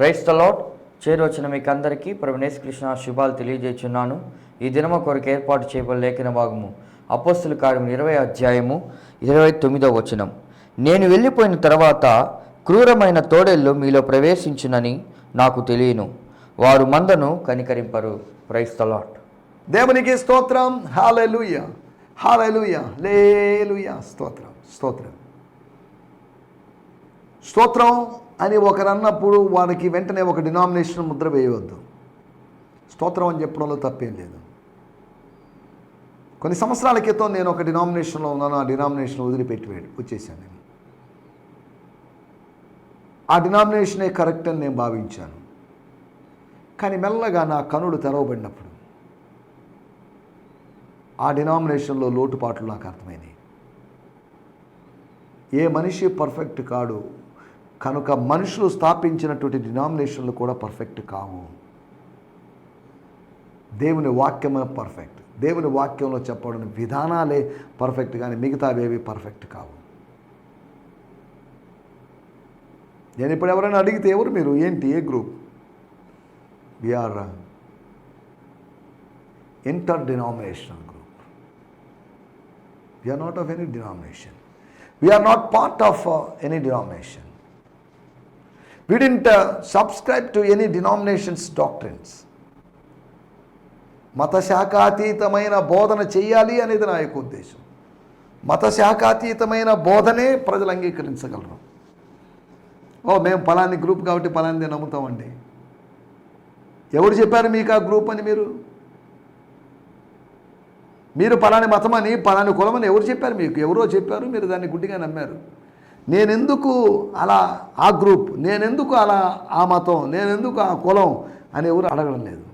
Price తలాట్ చేరొచ్చిన మీకు అందరికీ ప్రభునేశ్ కృష్ణ శుభాలు తెలియజేస్తున్నాను ఈ దినము కొరకు ఏర్పాటు చేయబడిన లేఖన భాగము అపోస్తుల కార్యం ఇరవై అధ్యాయము ఇరవై తొమ్మిదవ వచనం. నేను వెళ్ళిపోయిన తర్వాత క్రూరమైన తోడేళ్ళు మీలో ప్రవేశించునని నాకు తెలియను. వారు మందను కనికరింపరు. ప్రైస్ తలాట్ దేవునికి స్తోత్రం. హాలూయ హాలూయ లేలుయ స్తోత్రం. స్తోత్రం. స్తోత్రం. అని ఒకరు అన్నప్పుడు వారికి వెంటనే ఒక డినామినేషన్ ముద్ర వేయవద్దు. స్తోత్రం అని చెప్పడంలో తప్పేం లేదు. కొన్ని సంవత్సరాల క్రితం నేను ఒక డినామినేషన్లో ఉన్నాను ఆ డినామినేషన్ వదిలిపెట్టి వచ్చేసాను నేను. ఆ డినామినేషనే కరెక్ట్ అని నేను భావించాను. కానీ మెల్లగా నా కనుడు తెరవబడినప్పుడు ఆ డినామినేషన్లో లోటుపాట్లు నాకు అర్థమైనాయి. ఏ మనిషి పర్ఫెక్ట్ కాడు కనుక మనుషులు స్థాపించినటువంటి డినామినేషన్లు కూడా పర్ఫెక్ట్ కావు. దేవుని వాక్యమే పర్ఫెక్ట్ దేవుని వాక్యంలో చెప్పబడిన విధానాలే పర్ఫెక్ట్ కానీ మిగతావేవి పర్ఫెక్ట్ కావు. నేను ఇప్పుడు ఎవరైనా అడిగితే ఎవరు మీరు? ఏంటి? ఏ group we are interdenominational group we not of any denomination we are not part of any denomination. We didn't uh, subscribe to any denomination's doctrines. మత శాఖాతీతమైన బోధన చేయాలి అనేది నా యొక్క ఉద్దేశం. మత శాఖాతీతమైన బోధనే ప్రజలు అంగీకరించగలరు. ఓ మేము పలాని గ్రూప్ కాబట్టి పలానిదే నమ్ముతామండి. ఎవరు చెప్పారు మీకు ఆ గ్రూప్ అని మీరు? మీరు పలాని మతమని పలాని కులం ఎవరు చెప్పారు మీకు? ఎవరో చెప్పారు మీరు దాన్ని గుడ్డిగా నమ్మారు. నేనెందుకు అలా ఆ గ్రూప్ నేనెందుకు అలా ఆ మతం నేనెందుకు ఆ కులం అని ఎవరు అడగడం లేదు.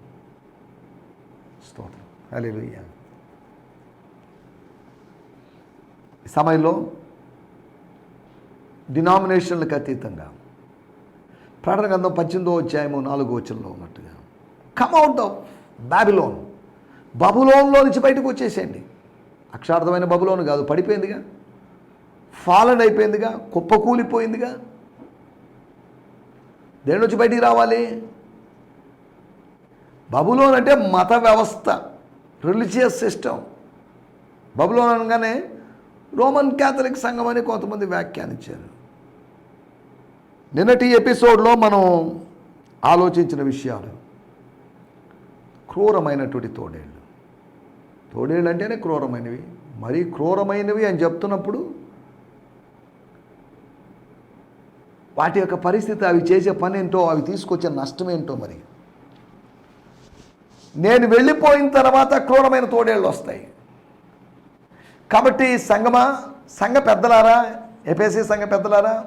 స్తోత్రం. హల్లెలూయా. ఈ సమయంలో డినామినేషన్లకు అతీతంగా ప్రకటన గ్రంథం పద్దెనిమిదో అధ్యాయము నాలుగో వచ్చంలో ఉన్నట్టుగా కమ్ అవుట్ ఆఫ్ బ్యాబిలోన్ బబులోన్లో నుంచి బయటకు వచ్చేసేయండి. అక్షార్థమైన బబులోను కాదు పడిపోయిందిగా. ఫాలన్ అయిపోయిందిగా కుప్పకూలిపోయిందిగా దేని నుంచి బయటికి రావాలి? బబులోన్ అంటే మత వ్యవస్థ రిలీజియస్ సిస్టమ్ బబులోన్ అనగానే రోమన్ క్యాథలిక్ సంఘం అని కొంతమంది వ్యాఖ్యానించారు. నిన్నటి ఎపిసోడ్లో మనం ఆలోచించిన విషయాలు క్రూరమైనటువంటి తోడేళ్ళు. తోడేళ్ళు అంటేనే క్రూరమైనవి. మరీ క్రూరమైనవి అని చెప్తున్నప్పుడు వాటి యొక్క పరిస్థితి అవి చేసే పని ఏంటో అవి తీసుకొచ్చే నష్టం ఏంటో మరి. నేను వెళ్ళిపోయిన తర్వాత క్రూరమైన తోడేళ్ళు వస్తాయి. కాబట్టి సంగమా సంఘ పెద్దలారా ఎపిఎస్సి సంఘ పెద్దలారా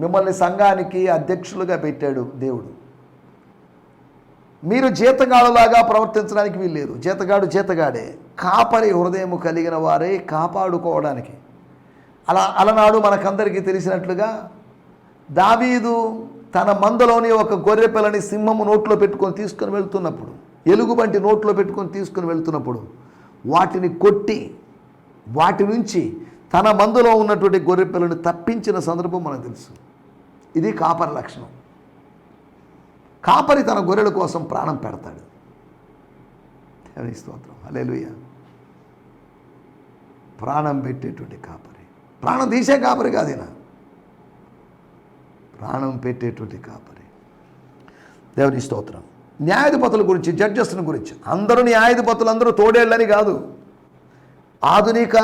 మిమ్మల్ని సంఘానికి అధ్యక్షులుగా పెట్టాడు దేవుడు. మీరు జీతగాడులాగా ప్రవర్తించడానికి వీల్లేదు. జీతగాడు జీతగాడే. కాపరి హృదయం కలిగిన వారే కాపాడుకోవడానికి. అలా అలనాడు మనకందరికీ తెలిసినట్లుగా దావీదు తన మందలోని ఒక గొర్రె పిల్లని సింహము నోట్లో పెట్టుకొని తీసుకొని వెళ్తున్నప్పుడు ఎలుగుబంటి నోట్లో పెట్టుకొని తీసుకొని వెళ్తున్నప్పుడు వాటిని కొట్టి వాటి నుంచి తన మందులో ఉన్నటువంటి గొర్రె పిల్లని తప్పించిన సందర్భం మనకు తెలుసు. ఇది కాపరి లక్షణం. కాపరి తన గొర్రెల కోసం ప్రాణం పెడతాడు. స్తోత్రం. హల్లెలూయా. ప్రాణం పెట్టేటువంటి కాపరి. ప్రాణం తీసే కాపరి కాదు ఈయన. ప్రాణం పెట్టేటువంటి కాపరి. దేవుని స్తోత్రం. న్యాయాధిపతుల గురించి జడ్జెస్ల గురించి. అందరూ న్యాయాధిపతులు అందరూ తోడేళ్ళని కాదు. ఆధునిక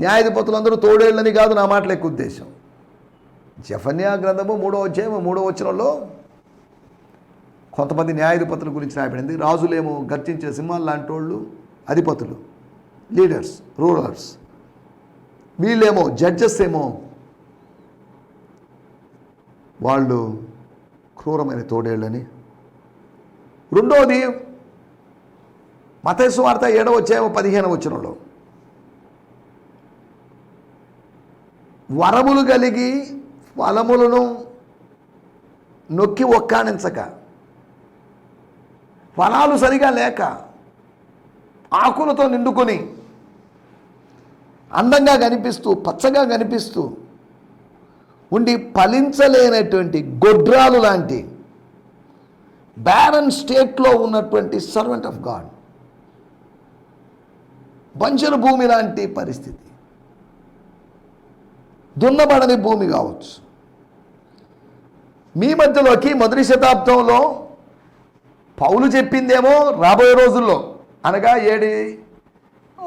న్యాయాధిపతులు అందరూ తోడేళ్ళని కాదు నా మాటల యొక్క ఉద్దేశం. జఫన్యా గ్రంథము మూడో అధ్యాయము మూడో వచనంలో కొంతమంది న్యాయాధిపతుల గురించి రాయబడింది. రాజులేమో గర్జించే సింహాలు లాంటి వాళ్ళు అధిపతులు లీడర్స్ రూలర్స్ వీళ్ళేమో జడ్జెస్ ఏమో వాళ్ళు క్రూరమైన తోడేళ్ళని. రెండోది మతేసు వార్త ఏడవ వచ్చేమో పదిహేను వచ్చినలో వరములు కలిగి ఫలములను నొక్కి ఒక్కానించక ఫలాలు సరిగా లేక ఆకులతో నిండుకొని అందంగా కనిపిస్తూ పచ్చగా కనిపిస్తూ ఉండి ఫలించలేనటువంటి గొడ్రాలు లాంటి బ్యారన్ స్టేట్లో ఉన్నటువంటి సర్వెంట్ ఆఫ్ గాడ్ బంజర భూమి లాంటి పరిస్థితి. దున్నబడని భూమి కావచ్చు. మీ మధ్యలోకి మొదటి శతాబ్దంలో పౌలు చెప్పిందేమో రాబోయే రోజుల్లో అనగా ఏడి?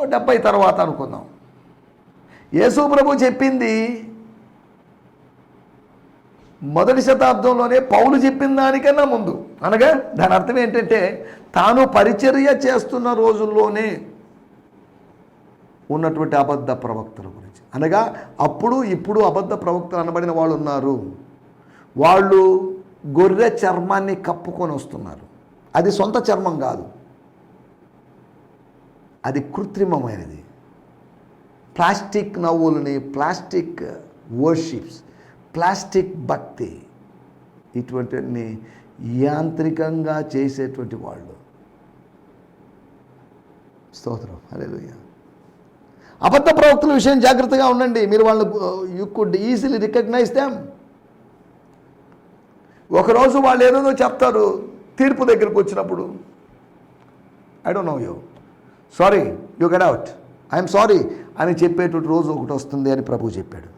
డెబ్బై తర్వాత అనుకుందాం. యేసు ప్రభు చెప్పింది మొదటి శతాబ్దంలోనే పౌలు చెప్పిన దానికన్నా ముందు. అనగా దాని అర్థం ఏంటంటే తాను పరిచర్య చేస్తున్న రోజుల్లోనే ఉన్నటువంటి అబద్ధ ప్రవక్తల గురించి. అనగా అప్పుడు ఇప్పుడు అబద్ధ ప్రవక్తలు అనబడిన వాళ్ళు ఉన్నారు. వాళ్ళు గొర్రె చర్మాన్ని కప్పుకొని వస్తున్నారు. అది సొంత చర్మం కాదు. అది కృత్రిమమైనది. ప్లాస్టిక్ నవ్వులని ప్లాస్టిక్ వర్షిప్స్ ప్లాస్టిక్ భక్తి ఇటువంటివన్నీ యాంత్రికంగా చేసేటువంటి వాళ్ళు. స్తోత్రం. హల్లెలూయా. అబద్ధ ప్రవక్తల విషయం జాగ్రత్తగా ఉండండి. మీరు వాళ్ళు you could easily recognise them ఒకరోజు వాళ్ళు ఏదేదో చెప్తారు తీర్పు దగ్గరకు వచ్చినప్పుడు. I don't know you sorry you get out I'm sorry అని చెప్పేటువంటి రోజు ఒకటి వస్తుంది అని ప్రభు చెప్పాడు.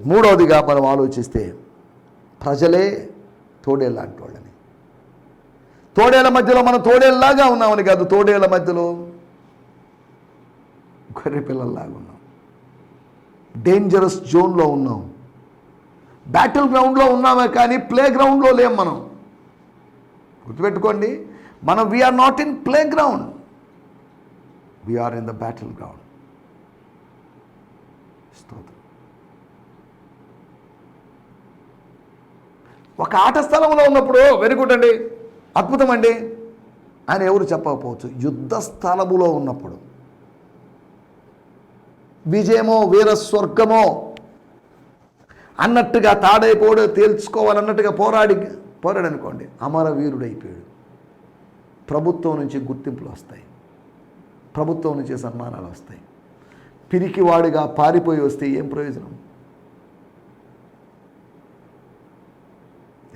మూడవదిగా మనం ఆలోచిస్తే ప్రజలే తోడేళ్ళ అంటోళ్ళని తోడేళ్ళ మధ్యలో మనం తోడేళ్ళలాగా ఉన్నామని కాదు తోడేళ్ళ మధ్యలో గొర్రె పిల్లల్లాగా ఉన్నాం. డేంజరస్ జోన్లో ఉన్నాం. బ్యాటిల్ గ్రౌండ్లో ఉన్నామే కానీ ప్లే గ్రౌండ్లో లేం మనం. గుర్తుపెట్టుకోండి మనం we are not in playground we are in the battleground స్తోత్రం. ఒక ఆట స్థలంలో ఉన్నప్పుడు వెనుకుంటండి అద్భుతం అండి. అని ఎవరు చెప్పకపోవచ్చు. యుద్ధ స్థలములో ఉన్నప్పుడు. విజయమో వీర స్వర్గమో అన్నట్టుగా తాడైపోడు తేల్చుకోవాలన్నట్టుగా పోరాడి పోరాడనుకోండి. అమరవీరుడైపోయాడు. ప్రభుత్వం నుంచి గుర్తింపులు వస్తాయి. ప్రభుత్వం నుంచి సన్మానాలు వస్తాయి. పిరికివాడిగా పారిపోయి వస్తే ఏం ప్రయోజనం?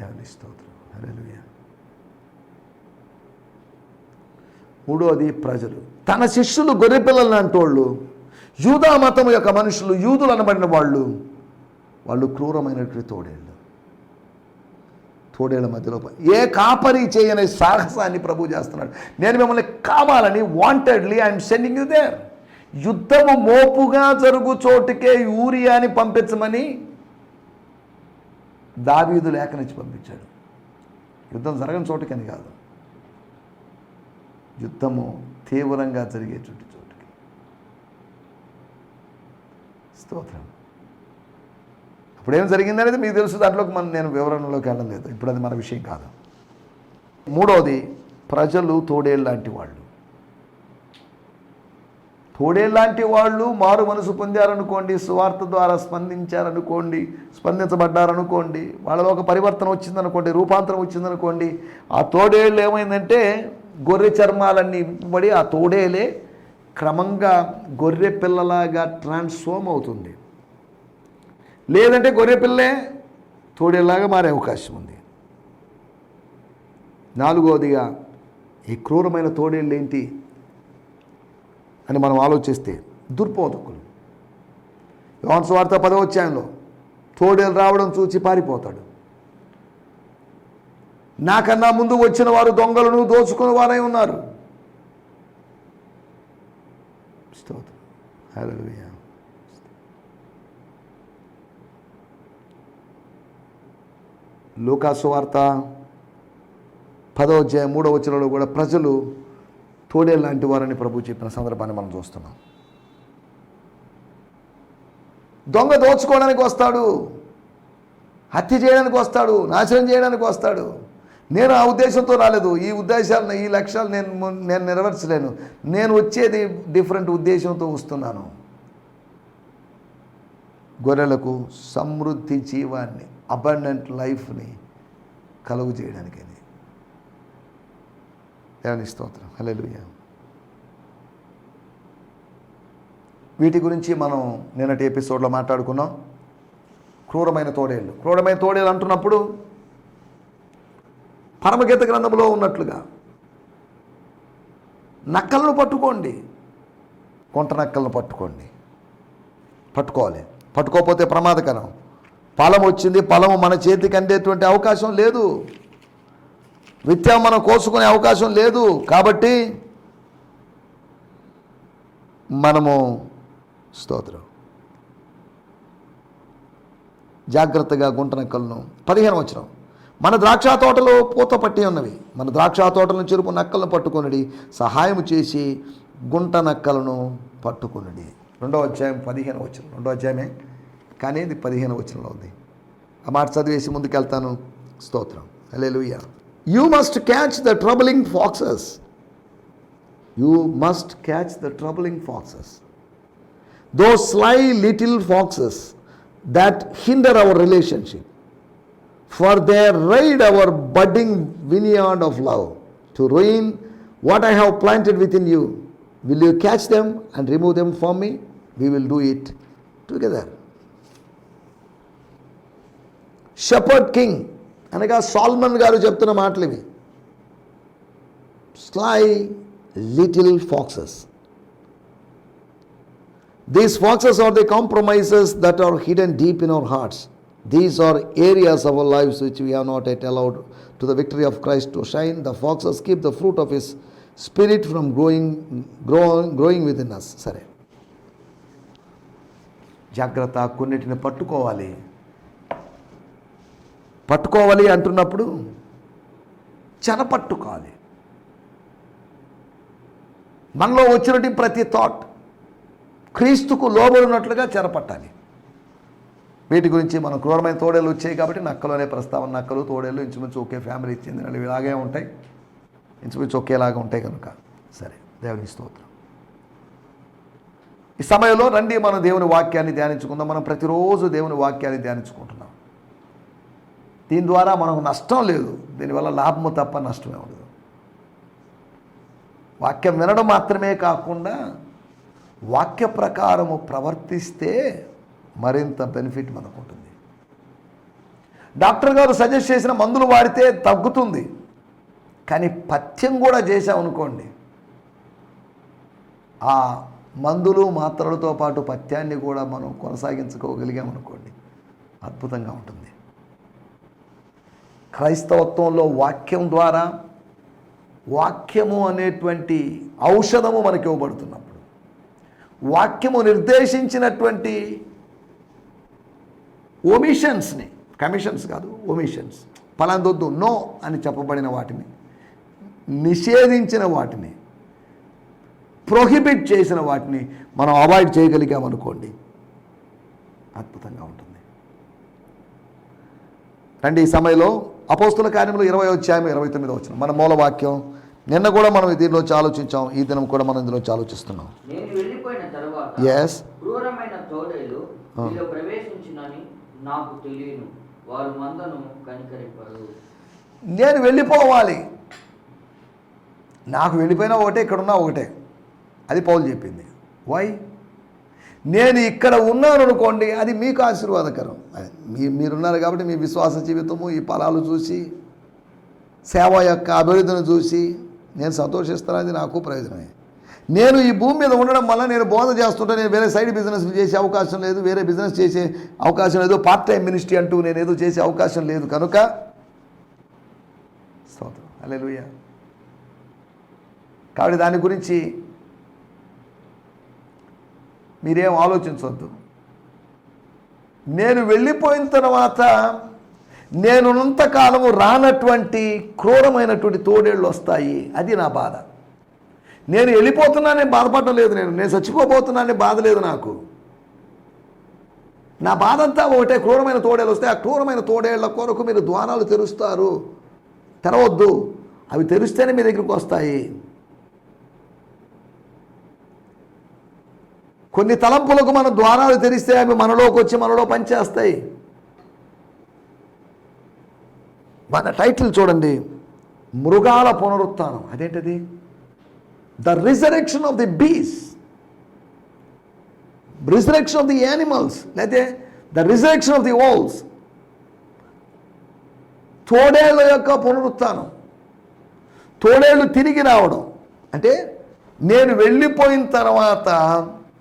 ఎవరి స్తోత్రం. హల్లెలూయా. మూడోది ప్రజలు. తన శిష్యులు గొర్రెపిల్లలు అంటోళ్ళు యూదా మతం యొక్క మనుషులు యూదులు అనబడిన వాళ్ళు వాళ్ళు క్రూరమైనటువంటి తోడేళ్ళు. తోడేళ్ళ మధ్యలో ఏ కాపరి చేయని సాహసాన్ని ప్రభు చేస్తున్నాడు. నేను మిమ్మల్ని కావాలని wantedly I'm sending you there యుద్ధము మోపుగా జరుగు చోటుకే యూరియాని పంపించమని దావీదు లేఖనిచ్చి పంపించాడు. యుద్ధం జరగని చోటుకని కాదు. యుద్ధము తీవ్రంగా జరిగేటువంటి చోటుకి. స్తోత్రం. ఇప్పుడు ఏం జరిగిందనేది మీకు తెలుసు దాంట్లోకి మనం నేను వివరణలోకి వెళ్ళలేదు ఇప్పుడు అది మన విషయం కాదు. మూడవది ప్రజలు తోడేళ్ళ లాంటి వాళ్ళు. తోడేళ్ళలాంటి వాళ్ళు మారు మనసు పొందారనుకోండి సువార్త ద్వారా స్పందించారనుకోండి స్పందించబడ్డారనుకోండి వాళ్ళలో ఒక పరివర్తన వచ్చిందనుకోండి రూపాంతరం వచ్చిందనుకోండి ఆ తోడేళ్ళు ఏమైందంటే గొర్రె చర్మాలన్నీ పడి ఆ తోడేలే క్రమంగా గొర్రె పిల్లలాగా ట్రాన్స్ఫార్మ్ అవుతుంది. లేదంటే గొర్రె పిల్లే తోడేలాగా మారే అవకాశం ఉంది. నాలుగవదిగా ఈ క్రూరమైన తోడేళ్ళు ఏంటి అని మనం ఆలోచిస్తే దుర్బోధకులు. యోన్స్ వార్త పదవచ్చాయంలో తోడేలు రావడం చూచి పారిపోతాడు. నాకన్నా ముందు వచ్చిన వారు దొంగలను దోచుకుని వారై ఉన్నారు. స్తోత్రం. హలో లూకాసు వార్త పదో అధ్యాయం మూడో వచనంలో కూడా ప్రజలు తోడే లాంటి వారని ప్రభు చెప్పిన సందర్భాన్ని మనం చూస్తున్నాం. దొంగ దోచుకోవడానికి వస్తాడు హత్య చేయడానికి వస్తాడు నాశనం చేయడానికి వస్తాడు. నేను ఆ ఉద్దేశంతో రాలేదు. ఈ ఉద్దేశాలను ఈ లక్ష్యాలు నేను నేను నెరవేర్చలేను. నేను వచ్చేది డిఫరెంట్ ఉద్దేశంతో వస్తున్నాను. గొర్రెలకు సమృద్ధి జీవాన్ని అబండెంట్ లైఫ్ని కలుగు చేయడానికని. దేవుని స్తోత్రం. హల్లెలూయా. వీటి గురించి మనం నిన్నటి ఎపిసోడ్లో మాట్లాడుకున్నాం. క్రూరమైన తోడేళ్ళు. క్రూరమైన తోడేళ్ళు అంటున్నప్పుడు పరమగీత గ్రంథంలో ఉన్నట్లుగా నక్కలను పట్టుకోండి. కొంట నక్కలను పట్టుకోండి. పట్టుకోవాలి. పట్టుకోకపోతే ప్రమాదకరం. ఫలం వచ్చింది ఫలము మన చేతికి అందేటువంటి అవకాశం లేదు. విత్తం మనం కోసుకునే అవకాశం లేదు. కాబట్టి మనము స్తోత్రం. జాగ్రత్తగా గుంట నక్కలను పదిహేను వచ్చిన మన ద్రాక్ష తోటలో పూత పట్టి ఉన్నవి. మన ద్రాక్ష తోటలను చెరుపు నక్కలను పట్టుకునడి సహాయం చేసి గుంట నక్కలను పట్టుకునడి. రెండో అధ్యాయం పదిహేను వచ్చిన రెండో అధ్యాయమే కానీ ఇది పదిహేను వచనంలో ఉంది ఆ మాట చదివేసి ముందుకెళ్తాను స్తోత్రం hallelujah you must catch the troubling foxes you must catch the troubling foxes those sly little foxes that hinder our relationship, for they raid our budding vineyard of love to ruin what I have planted within you. Will you catch them and remove them from me? We will do it together. Shepherd king అనగా Solomon గారు చెప్తున్న మాటలు ఇవి. Sly little foxes these foxes are the compromises that are hidden deep in our hearts these are areas our lifes which we are not at allowed to the victory of Christ to shine the foxes keep the fruit of his spirit from growing growing growing within us సరే. జాగ్రత్త కొన్నిటిని పట్టుకోవాలి. పట్టుకోవాలి అంటున్నప్పుడు చెనపట్టుకోవాలి మనలో వచ్చినటువంటి ప్రతి thought క్రీస్తుకు లోబడినట్లుగా చెరపట్టాలి వీటి గురించి మనం క్రూరమైన తోడేళ్ళు వచ్చాయి కాబట్టి నక్కలు అనే ప్రస్తావన నక్కలు తోడేళ్ళు ఇంచుమించు ఒకే ఫ్యామిలీ చెందిన ఇలాగే ఉంటాయి. ఇంచుమించు ఒకేలాగా ఉంటాయి కనుక సరే దేవుని స్తోత్రం. ఈ సమయంలో రండి మనం దేవుని వాక్యాన్ని ధ్యానించుకుందాం. మనం ప్రతిరోజు దేవుని వాక్యాన్ని ధ్యానించుకుంటాం దీని ద్వారా మనకు నష్టం లేదు. దీనివల్ల లాభము తప్ప నష్టమే ఉండదు. వాక్యం వినడం మాత్రమే కాకుండా వాక్య ప్రకారము ప్రవర్తిస్తే మరింత బెనిఫిట్ మనకు ఉంటుంది. డాక్టర్ గారు సజెస్ట్ చేసిన మందులు వాడితే తగ్గుతుంది. కానీ పథ్యం కూడా చేసామనుకోండి ఆ మందులు మాత్రలతో పాటు పథ్యాన్ని కూడా మనం కొనసాగించుకోగలిగామనుకోండి. అద్భుతంగా ఉంటుంది. క్రైస్తవత్వంలో వాక్యం ద్వారా వాక్యము అనేటువంటి ఔషధము మనకి ఇవ్వబడుతున్నప్పుడు వాక్యము నిర్దేశించినటువంటి ఒమిషన్స్ని కమిషన్స్ కాదు ఒమిషన్స్ పలాందొద్దు నో అని చెప్పబడిన వాటిని నిషేధించిన వాటిని ప్రొహిబిట్ చేసిన వాటిని మనం అవాయిడ్ చేయగలిగామనుకోండి అద్భుతంగా ఉంటుంది. రండి ఈ సమయంలో అపోస్తుల కార్యంలో ఇరవై అధ్యాయం ఇరవై తొమ్మిది వచ్చిన మన మూల వాక్యం నిన్న కూడా మనం దీనిలోంచి ఆలోచించాం ఈ దినం కూడా మనం ఇందులోంచి ఆలోచిస్తున్నాం. ఎస్ నాకు తెలియను. వారు మందను కనికరింపరు. నేను వెళ్ళిపోవాలి. నాకు వెళ్ళిపోయినా ఒకటే ఇక్కడున్నా ఒకటే. అది పౌలు చెప్పింది. వై నేను ఇక్కడ ఉన్నాను అనుకోండి అది మీకు ఆశీర్వాదకరం. మీ మీరున్నారు కాబట్టి మీ విశ్వాస జీవితము ఈ ఫలాలు చూసి సేవ యొక్క అభివృద్ధిని చూసి నేను సంతోషిస్తాను నాకు ప్రయోజనమే. నేను ఈ భూమి మీద ఉండడం వల్ల నేను బోధ చేస్తుంటే నేను వేరే సైడ్ బిజినెస్ చేసే అవకాశం లేదు వేరే బిజినెస్ చేసే అవకాశం లేదు పార్ట్ టైం మినిస్ట్రీ అంటూ నేను ఏదో చేసే అవకాశం లేదు కనుక స్తోత్రం. అలే కాబట్టి దాని గురించి మీరేం ఆలోచించవద్దు నేను వెళ్ళిపోయిన తర్వాత నేనున్నంతకాలము రానటువంటి క్రూరమైనటువంటి తోడేళ్ళు వస్తాయి. అది నా బాధ. నేను వెళ్ళిపోతున్నానే బాధపడటం లేదు నేను. నేను చచ్చిపోబోతున్నానే బాధ లేదు నాకు. నా బాధ అంతా ఒకటే క్రూరమైన తోడేళ్ళు వస్తాయి ఆ క్రూరమైన తోడేళ్ళ కొరకు మీరు ద్వారాలు తెరుస్తారు. తెరవద్దు. అవి తెరిస్తేనే మీ దగ్గరికి వస్తాయి. కొన్ని తలంపులకు మన ద్వారాలు తెరిస్తే అవి మనలోకి వచ్చి మనలో పనిచేస్తాయి. మన టైటిల్ చూడండి. మృగాల పునరుత్థానం. అదేంటది? The resurrection of the bees resurrection of the animals లేకపోతే the resurrection of the wolves తోడేళ్ళ యొక్క పునరుత్థానం. తోడేళ్ళు తిరిగి రావడం. అంటే నేను వెళ్ళిపోయిన తర్వాత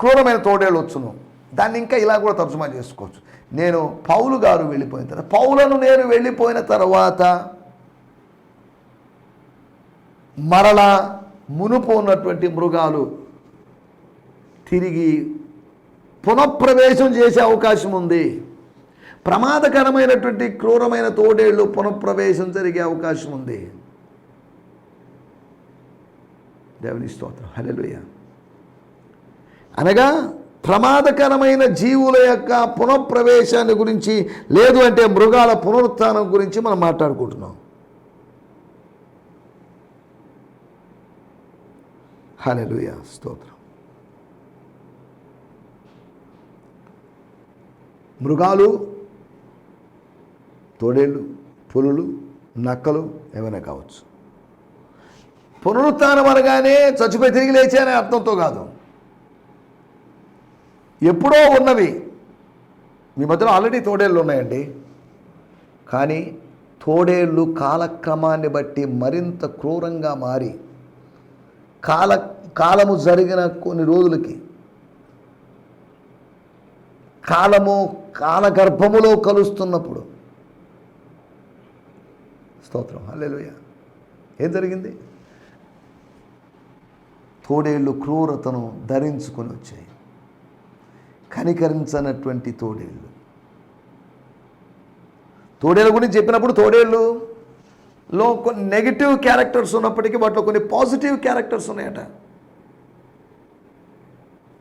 క్రూరమైన తోడేళ్ళు వచ్చును. దాన్ని ఇంకా ఇలా కూడా తర్జుమా చేసుకోవచ్చు. నేను పౌలు గారు వెళ్ళిపోయిన తర్వాత పౌలను నేను వెళ్ళిపోయిన తర్వాత మరలా మునుపు ఉన్నటువంటి మృగాలు తిరిగి పునఃప్రవేశం చేసే అవకాశం ఉంది. ప్రమాదకరమైనటువంటి క్రూరమైన తోడేళ్ళు పునఃప్రవేశం జరిగే అవకాశం ఉంది. దేవుని స్తోత్రం. హల్లెలూయా. అనగా ప్రమాదకరమైన జీవుల యొక్క పునఃప్రవేశాన్ని గురించి లేదు అంటే మృగాల పునరుత్థానం గురించి మనం మాట్లాడుకుంటున్నాం. హలెలుయ స్తోత్రం. మృగాలు తోడేళ్ళు పులులు నక్కలు ఏమైనా కావచ్చు. పునరుత్నం అనగానే చచ్చిపోయి తిరిగి లేచే అనే అర్థంతో కాదు. ఎప్పుడో ఉన్నవి. మీ మధ్యలో ఆల్రెడీ తోడేళ్ళు ఉన్నాయండి. కానీ తోడేళ్ళు కాలక్రమాన్ని బట్టి మరింత క్రూరంగా మారి కాల కాలము జరిగిన కొన్ని రోజులకి కాలము కాలగర్భములో కలుస్తున్నప్పుడు. స్తోత్రం. హల్లెలూయ. ఏం జరిగింది? తోడేళ్ళు క్రూరతను ధరించుకొని వచ్చాయి. కనికరించనటువంటి తోడేళ్ళు. తోడేళ్ళ గురించి చెప్పినప్పుడు తోడేళ్ళు లో కొన్ని నెగిటివ్ క్యారెక్టర్స్ ఉన్నప్పటికీ వాటిలో కొన్ని పాజిటివ్ క్యారెక్టర్స్ ఉన్నాయట.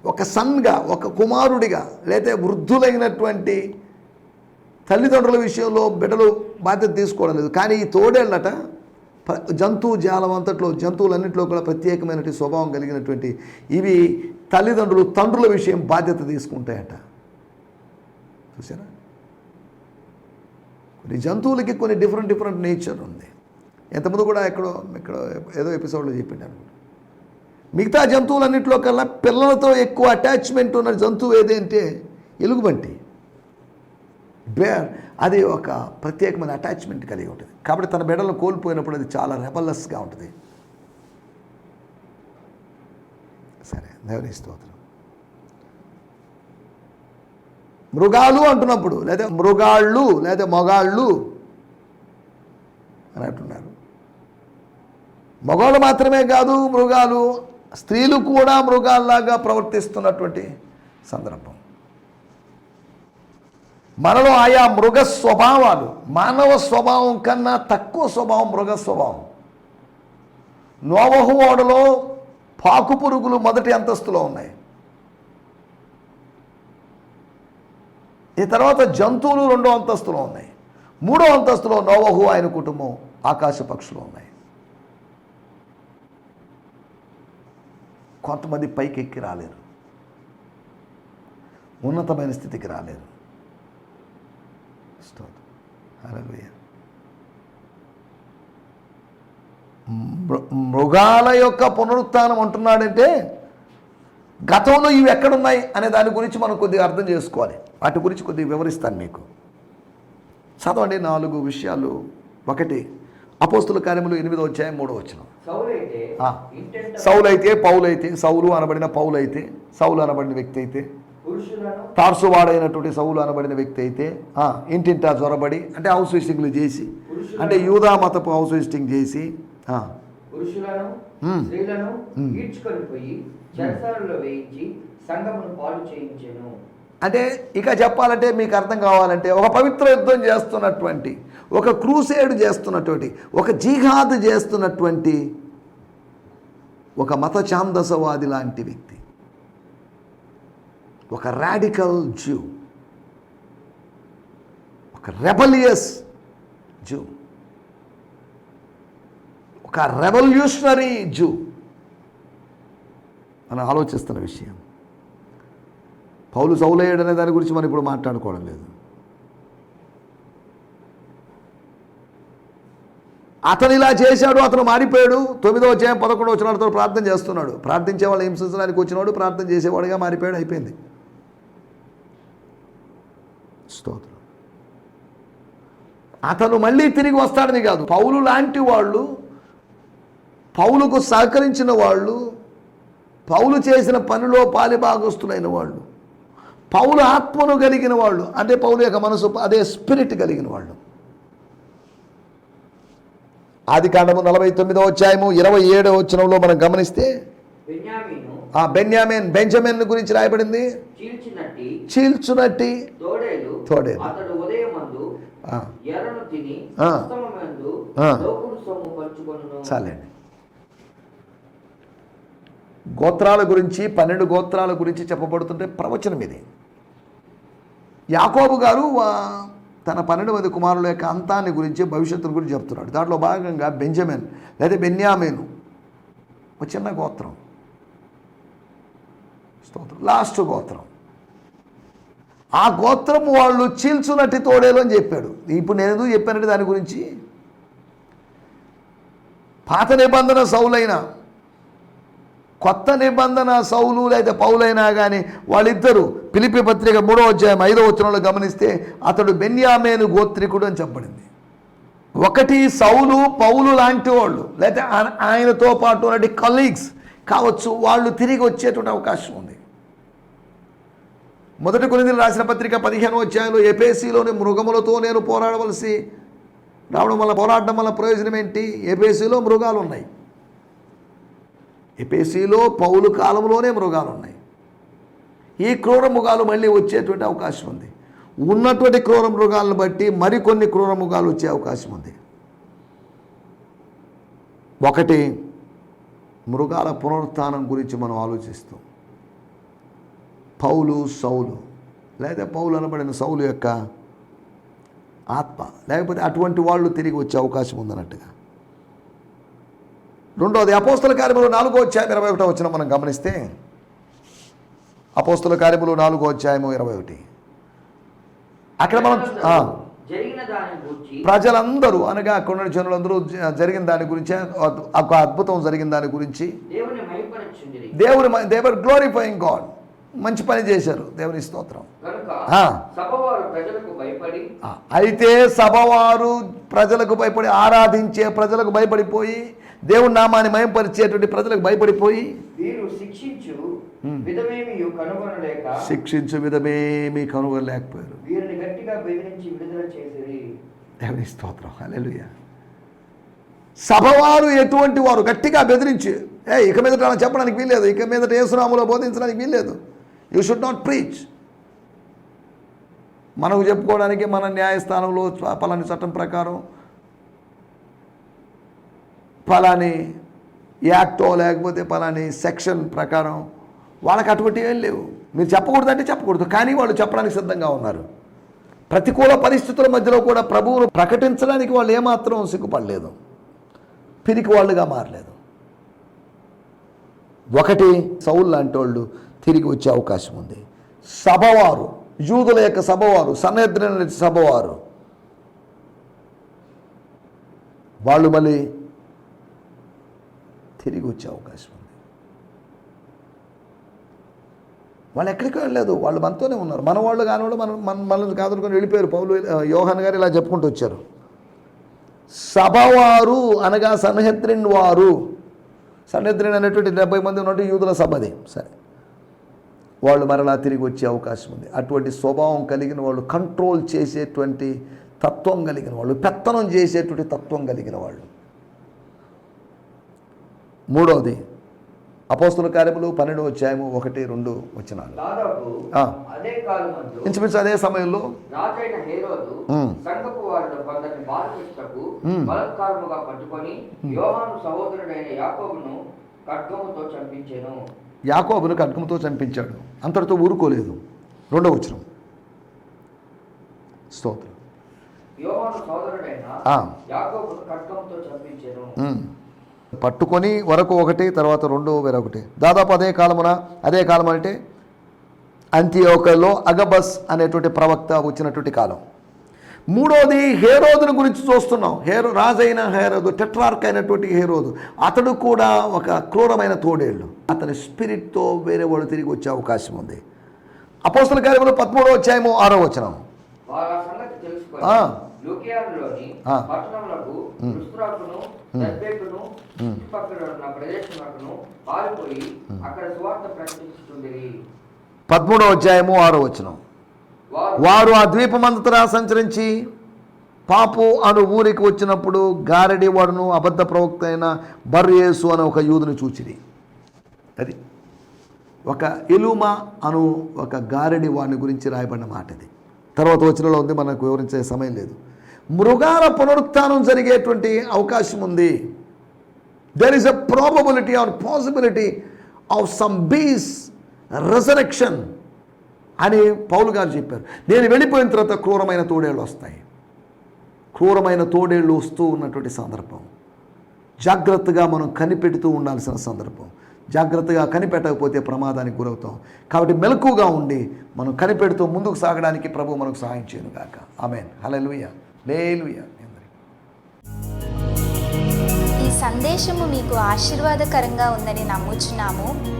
ఒక సన్గా ఒక కుమారుడిగా లేదా వృద్ధులైనటువంటి తల్లిదండ్రుల విషయంలో బిడ్డలు బాధ్యత తీసుకోవడం లేదు. కానీ ఈ తోడేళ్ళట జంతువు జాలం అంతట్లో జంతువులన్నింటిలో కూడా ప్రత్యేకమైనటువంటి స్వభావం కలిగినటువంటి ఇవి తల్లిదండ్రులు తండ్రుల విషయం బాధ్యత తీసుకుంటాయట. చూసారా కొన్ని జంతువులకి కొన్ని డిఫరెంట్ డిఫరెంట్ నేచర్ ఉంది. ఎంతమంది కూడా ఎక్కడో ఇక్కడ ఏదో ఎపిసోడ్లో చెప్పిండాను మిగతా జంతువులన్నింటిలో కల్లా పిల్లలతో ఎక్కువ అటాచ్మెంట్ ఉన్న జంతువు ఏదంటే ఎలుగుబంటి. బేర్ అది ఒక ప్రత్యేకమైన అటాచ్మెంట్ కలిగి ఉంటుంది. కాబట్టి తన బిడ్డలను కోల్పోయినప్పుడు అది చాలా రెబల్లస్గా ఉంటుంది సరే దేవుని స్తోత్రం. మృగాలు అంటున్నప్పుడు లేదా మృగాళ్ళు లేదా మొగాళ్ళు అని అంటున్నారు మగవాళ్ళు మాత్రమే కాదు మృగాలు స్త్రీలు కూడా మృగాల్లాగా ప్రవర్తిస్తున్నటువంటి సందర్భం. మనలో ఆయా మృగ స్వభావాలు మానవ స్వభావం కన్నా తక్కువ స్వభావం మృగ స్వభావం. నోవహు ఓడలో పాకు పురుగులు మొదటి అంతస్తులో ఉన్నాయి. ఈ తర్వాత జంతువులు రెండో అంతస్తులో ఉన్నాయి. మూడో అంతస్తులో నోవహు ఆయన కుటుంబం ఆకాశ పక్షులు ఉన్నాయి. కొంతమంది పైకి ఎక్కి రాలేరు. ఉన్నతమైన స్థితికి రాలేరు. స్తోత్రం. హల్లెలూయా. మృ- మృగాల యొక్క పునరుత్థానం అంటున్నాడంటే గతంలో ఇవి ఎక్కడున్నాయి అనే దాని గురించి మనం కొద్దిగా అర్థం చేసుకోవాలి. వాటి గురించి కొద్దిగా వివరిస్తాను మీకు. చదవండి నాలుగు విషయాలు. ఒకటి అపోస్తుల కార్యములు ఎనిమిదో అధ్యాయం మూడో వచ్చిన సౌలైతే పౌలైతే సౌలు అనబడిన పౌలైతే సౌలు అనబడిన వ్యక్తి అయితే తార్సువాడైనటువంటి సౌలు అనబడిన వ్యక్తి అయితే ఇంటింటా జ్వరబడి అంటే హౌస్ విజిటింగ్లు చేసి అంటే యూదా మతపు హౌస్ విజిటింగ్ చేసి పురుషులను. స్త్రీలను. ఈడ్చుకొని పోయి చెరసాలలో వేయించి సంగమును పాడు చేయించెను. అంటే ఇక చెప్పాలంటే మీకు అర్థం కావాలంటే ఒక పవిత్ర యుద్ధం చేస్తున్నటువంటి ఒక క్రూసేడ్ చేస్తున్నటువంటి ఒక జిహాద్ చేస్తున్నటువంటి ఒక మత ఛాందసవాది లాంటి వ్యక్తి. ఒక రాడికల్ జూ. ఒక రెబలియస్ జూ. ఒక రెవల్యూషనరీ జూ. మనం ఆలోచిస్తున్న విషయం. పౌలు సౌలయ్యడు అనే దాని గురించి మనం ఇప్పుడు మాట్లాడుకోవడం లేదు. అతను ఇలా చేశాడు అతను మారిపోయాడు. తొమ్మిదో అధ్యాయం పదకొండో వచ్చినాడుతో ప్రార్థన చేస్తున్నాడు. ప్రార్థించే వాళ్ళు హింసించడానికి వచ్చినాడు ప్రార్థన చేసేవాడుగా మారిపోయాడు అయిపోయింది. స్తోత్రం. అతను మళ్ళీ తిరిగి వస్తాడని కాదు. పౌలు లాంటి వాళ్ళు పౌలుకు సహకరించిన వాళ్ళు పౌలు చేసిన పనిలో పాలిభాగస్తులైన వాళ్ళు పౌలు ఆత్మను కలిగిన వాళ్ళు అంటే పౌలు యొక్క మనసు అదే స్పిరిట్ కలిగిన వాళ్ళు. ఆది కాండము నలభై తొమ్మిదో అధ్యాయము ఇరవై ఏడో వచ్చినంలో మనం గమనిస్తే ఆ బెన్యామిన్ బెంజమిన్ గురించి రాయబడింది? చీల్చినట్టి తోడేలు తోడేలు. అతడు ఉదయమందు ఆ, ఎర్రను తిని ఆ. అస్తమమందు ఆ. లోకుడు సొమ్ము పంచుకొనును చాలండి గోత్రాల గురించి పన్నెండు గోత్రాల గురించి చెప్పబడుతుంటే ప్రవచనం ఇది. యాకోబు గారు వా- తన పన్నెండు మంది కుమారుల యొక్క అంతాన్ని గురించి భవిష్యత్తును గురించి చెప్తున్నాడు. దాంట్లో భాగంగా బెంజమిన్ లేదా బెన్యామేను ఒక చిన్న గోత్రం. స్తోత్రం. లాస్ట్ గోత్రం. ఆ గోత్రం వాళ్ళు చీల్చునట్టి తోడేలు అని చెప్పాడు. ఇప్పుడు నేను ఎందుకు చెప్పానంటే దాని గురించి పాత నిబంధన సౌలైన కొత్త నిబంధన సౌలు లేదా పౌలైనా కానీ వాళ్ళిద్దరూ పిలిపి పత్రిక మూడో అధ్యాయం ఐదో వచ్చినలో గమనిస్తే అతడు బెన్యామేను గోత్రికుడు అని చెప్పబడింది. ఒకటి సౌలు పౌలు లాంటి వాళ్ళు లేకపోతే ఆయన- ఆయనతో పాటు ఉన్నటువంటి కలీగ్స్ కావచ్చు వాళ్ళు తిరిగి వచ్చేటువంటి అవకాశం ఉంది. మొదటి కొన్ని రాసిన పత్రిక పదిహేను అధ్యాయంలో ఎపేసీలోని మృగములతో నేను పోరాడవలసి రావడం వల్ల పోరాడడం వల్ల ప్రయోజనం ఏంటి? ఏపీసీలో మృగాలు ఉన్నాయి. ఎపేసీలో పౌలు కాలంలోనే మృగాలు ఉన్నాయి ఈ క్రూర మృగాలు మళ్ళీ వచ్చేటువంటి అవకాశం ఉంది. ఉన్నటువంటి క్రూర మృగాలను బట్టి మరికొన్ని క్రూర మృగాలు వచ్చే అవకాశం ఉంది. ఒకటి మృగాల పునరుత్నం గురించి మనం ఆలోచిస్తాం. పౌలు సౌలు లేదా పౌలు అనబడిన సౌలు యొక్క ఆత్మ లేకపోతే అటువంటి వాళ్ళు తిరిగి వచ్చే అవకాశం ఉందన్నట్టుగా. రెండవది అపోస్తల కార్యములు నాలుగో అధ్యాయం ఇరవై ఒకటో వచ్చిన మనం గమనిస్తే అపోస్తల కార్యములు నాలుగో అధ్యాయము ఇరవై ఒకటి. అక్కడ మనం ప్రజలందరూ అనగా ఉన్న జనులందరూ జరిగిన దాని గురించి ఒక అద్భుతం జరిగిన దాని గురించి దేవుని దేవర్ గ్లోరిఫైయింగ్ గాడ్ మంచి పని చేశారు. దేవుని స్తోత్రం. అయితే సభవారు ప్రజలకు భయపడి ఆరాధించే ప్రజలకు భయపడిపోయి దేవుని నామాన్ని మయంపరిచేటువంటి ప్రజలకు భయపడిపోయి శిక్షించు విధమేమి కనుగొనలేకపోయారు. దేవుని స్తోత్రం. హల్లెలూయా. సభవారు ఎటువంటి వారు గట్టిగా బెదిరించి ఏ ఇక మీదట చెప్పడానికి వీల్లేదు. ఇక మీదట యేసునాములో బోధించడానికి వీల్లేదు. యూ షుడ్ నాట్ ప్రీచ్ మనకు చెప్పుకోవడానికి మన న్యాయస్థానంలో పలాని చట్టం ప్రకారం పలాని యాక్టో లేకపోతే పలాని సెక్షన్ ప్రకారం వాళ్ళకి అటువంటివి ఏం లేవు. మీరు చెప్పకూడదంటే చెప్పకూడదు కానీ వాళ్ళు చెప్పడానికి సిద్ధంగా ఉన్నారు. ప్రతికూల పరిస్థితుల మధ్యలో కూడా ప్రభువును ప్రకటించడానికి వాళ్ళు ఏమాత్రం సిగ్గుపడలేదు. పిరికి వాళ్ళుగా మారలేదు. ఒకటి సౌల్ లాంటి వాళ్ళు తిరిగి వచ్చే అవకాశం ఉంది. సభవారు యూదుల యొక్క సభవారు సన్నిధిన సభవారు వాళ్ళు మళ్ళీ తిరిగి వచ్చే అవకాశం ఉంది. వాళ్ళు ఎక్కడికి వెళ్ళలేదు వాళ్ళు మనతోనే ఉన్నారు. మన వాళ్ళు కానివాళ్ళు మన మన మనల్ని కాదనుకొని వెళ్ళిపోయారు. పౌలు ఆ, యోహాన్ గారు ఇలా చెప్పుకుంటూ వచ్చారు. సభవారు అనగా సన్హెద్రిన్ వారు. సన్హెద్రిన్ అనేటువంటి డెబ్బై మంది ఉన్నట్టు యూదుల సభది సరే. వాళ్ళు మరలా తిరిగి వచ్చే అవకాశం ఉంది. అటువంటి స్వభావం కలిగిన వాళ్ళు కంట్రోల్ చేసేటువంటి తత్వం కలిగిన వాళ్ళు పెత్తనం చేసేటువంటి తత్వం కలిగిన వాళ్ళు. మూడవది అపోస్తుల కార్యములు పన్నెండు అధ్యాయము ఒకటి రెండు కాలమందు ఇంచుమించు అదే సమయంలో పట్టుకొని యోహాను సహోదరుడైన యాకోబును ఖడ్గముతో చంపించెను. యాకోబును ఖడ్గంతో చంపించాడు. అంతటితో ఊరుకోలేదు. రెండవ వచనం. స్తోత్రం. పట్టుకొని వరకు ఒకటి తర్వాత రెండో వేరొకటి. దాదాపు అదే కాలమున అదే కాలం అంటే అంత్యోకలో అగబస్ అనేటువంటి ప్రవక్త వచ్చినటువంటి కాలం. మూడోది హేరోదుని గురించి చూస్తున్నాం. హేరో రాజైన హేరోదు టెట్రార్క్ అయినటువంటి హేరోదు. అతడు కూడా ఒక క్రూరమైన తోడేళ్ళు. అతని స్పిరిట్తో వేరే వాళ్ళు తిరిగి వచ్చే అవకాశం ఉంది. అపోస్తుల కార్యములు పదమూడో అధ్యాయము ఆరో వచనం. ప్రకటించుతుండేది పదమూడవ అధ్యాయము ఆరో వచనం. వారు ఆ ద్వీపమంతటా సంచరించి పాపు అను ఊరికి వచ్చినప్పుడు గారడి వాడును అబద్ధ ప్రవక్త అయిన బర్యేసు అనే ఒక యూదుని చూచిరి. అది ఒక ఎలుమ అను ఒక గారడి వాడిని గురించి రాయబడిన మాట ఇది తర్వాత వచ్చినలో ఉంది మనకు వివరించే సమయం లేదు. మృగాల పునరుత్నం జరిగేటువంటి అవకాశం ఉంది. There is a probability or possibility of some bees resurrection అని పౌలు గారు చెప్పారు. నేను వెళ్ళిపోయిన తర్వాత క్రూరమైన తోడేళ్ళు వస్తాయి. క్రూరమైన తోడేళ్ళు వస్తూ ఉన్నటువంటి సందర్భం. జాగ్రత్తగా మనం కనిపెడుతూ ఉండాల్సిన సందర్భం. జాగ్రత్తగా కనిపెట్టకపోతే ప్రమాదానికి గురవుతాం. కాబట్టి మెలకుగా ఉండి మనం కనిపెడుతూ ముందుకు సాగడానికి ప్రభు మనకు సహాయం చేయను గాక. ఆమెన్. హలలుయ లేలుయ ఈ సందేశము మీకు ఆశీర్వాదకరంగా ఉందని నమ్ముచున్నాము.